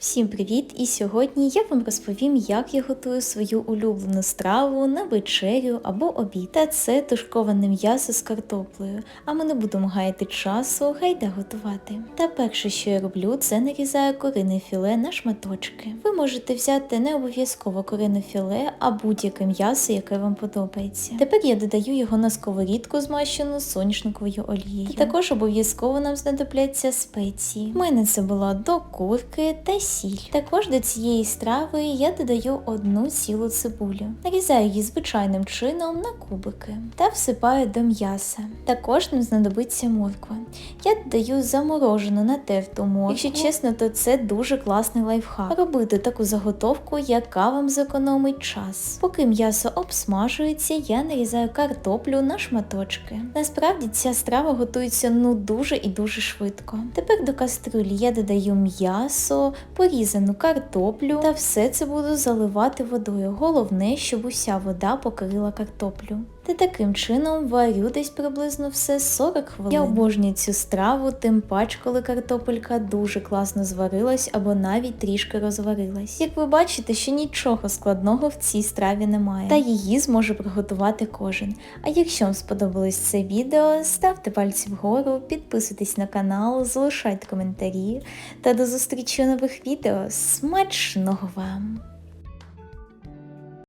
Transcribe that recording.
Всім привіт! І сьогодні я вам розповім, як я готую свою улюблену страву на вечерю або обід. Та це тушковане м'ясо з картоплею. А ми не будемо гаяти часу, гайда готувати. Та перше, що я роблю, це нарізаю курине філе на шматочки. Ви можете взяти не обов'язково курине філе, а будь-яке м'ясо, яке вам подобається. Тепер я додаю його на сковорідку, змащену соняшниковою олією. Також обов'язково нам знадобляться спеції. У мене це була до курки та сіль. Також до цієї страви я додаю одну цілу цибулю. Нарізаю її звичайним чином на кубики та всипаю до м'яса. Також нам знадобиться морква. Я додаю заморожену натерту моркву. Якщо чесно, то це дуже класний лайфхак. Робити таку заготовку, яка вам зекономить час. Поки м'ясо обсмажується, я нарізаю картоплю на шматочки. Насправді ця страва готується ну дуже і дуже швидко. Тепер до каструлі я додаю м'ясо, порізану картоплю та все це буду заливати водою. Головне, щоб уся вода покрила картоплю. Та таким чином варю десь приблизно все 40 хвилин. Я обожнюю цю страву, тим пач, коли картопелька дуже класно зварилась або навіть трішки розварилась. Як ви бачите, що нічого складного в цій страві немає, та її зможе приготувати кожен. А якщо вам сподобалось це відео, ставте пальці вгору, підписуйтесь на канал, залишайте коментарі та до зустрічі у нових відео. Смачного вам!